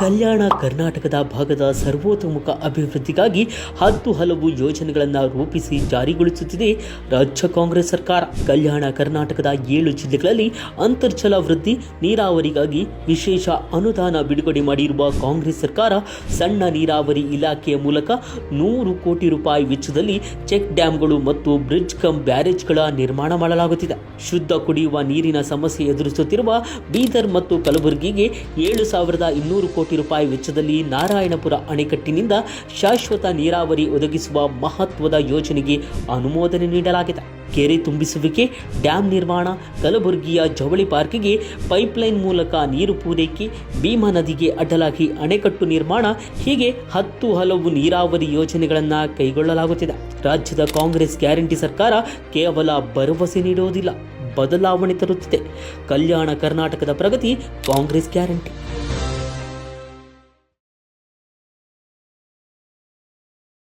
ಕಲ್ಯಾಣ ಕರ್ನಾಟಕದ ಭಾಗದ ಸರ್ವತೋಮುಖ ಅಭಿವೃದ್ಧಿಗಾಗಿ ಹತ್ತು ಹಲವು ಯೋಜನೆಗಳನ್ನು ರೂಪಿಸಿ ಜಾರಿಗೊಳಿಸುತ್ತಿದೆ. ರಾಜ್ಯ ಕಾಂಗ್ರೆಸ್ ಸರ್ಕಾರ ಕಲ್ಯಾಣ ಕರ್ನಾಟಕದ ಏಳು ಜಿಲ್ಲೆಗಳಲ್ಲಿ ಅಂತರ್ಜಲ ವೃದ್ಧಿ, ನೀರಾವರಿಗಾಗಿ ವಿಶೇಷ ಅನುದಾನ ಬಿಡುಗಡೆ ಮಾಡಿರುವ ಕಾಂಗ್ರೆಸ್ ಸರ್ಕಾರ ಸಣ್ಣ ನೀರಾವರಿ ಇಲಾಖೆಯ ಮೂಲಕ ನೂರು ಕೋಟಿ ರೂಪಾಯಿ ವೆಚ್ಚದಲ್ಲಿ ಚೆಕ್ ಡ್ಯಾಂಗಳು ಮತ್ತು ಬ್ರಿಡ್ಜ್ ಕಮ್ ಬ್ಯಾರೇಜ್ಗಳ ನಿರ್ಮಾಣ ಮಾಡಲಾಗುತ್ತಿದೆ. ಶುದ್ಧ ಕುಡಿಯುವ ನೀರಿನ ಸಮಸ್ಯೆ ಎದುರಿಸುತ್ತಿರುವ ಬೀದರ್ ಮತ್ತು ಕಲಬುರಗಿಗೆ ಏಳು ಸಾವಿರದ ಇನ್ನೂರು ಕೋಟಿ ರೂಪಾಯಿ ವೆಚ್ಚದಲ್ಲಿ ನಾರಾಯಣಪುರ ಅಣೆಕಟ್ಟಿನಿಂದ ಶಾಶ್ವತ ನೀರಾವರಿ ಒದಗಿಸುವ ಮಹತ್ವದ ಯೋಜನೆಗೆ ಅನುಮೋದನೆ ನೀಡಲಾಗಿದೆ. ಕೆರೆ ತುಂಬಿಸುವಿಕೆ, ಡ್ಯಾಂ ನಿರ್ಮಾಣ, ಕಲಬುರಗಿಯ ಜವಳಿ ಪಾರ್ಕಿಗೆ ಪೈಪ್ಲೈನ್ ಮೂಲಕ ನೀರು ಪೂರೈಕೆ, ಭೀಮಾ ನದಿಗೆ ಅಡ್ಡಲಾಗಿ ಅಣೆಕಟ್ಟು ನಿರ್ಮಾಣ, ಹೀಗೆ ಹತ್ತು ಹಲವು ನೀರಾವರಿ ಯೋಜನೆಗಳನ್ನು ಕೈಗೊಳ್ಳಲಾಗುತ್ತಿದೆ. ರಾಜ್ಯದ ಕಾಂಗ್ರೆಸ್ ಗ್ಯಾರಂಟಿ ಸರ್ಕಾರ ಕೇವಲ ಭರವಸೆ ನೀಡುವುದಿಲ್ಲ, ಬದಲಾವಣೆ ತರುತ್ತಿದೆ. ಕಲ್ಯಾಣ ಕರ್ನಾಟಕದ ಪ್ರಗತಿ ಕಾಂಗ್ರೆಸ್ ಗ್ಯಾರಂಟಿ.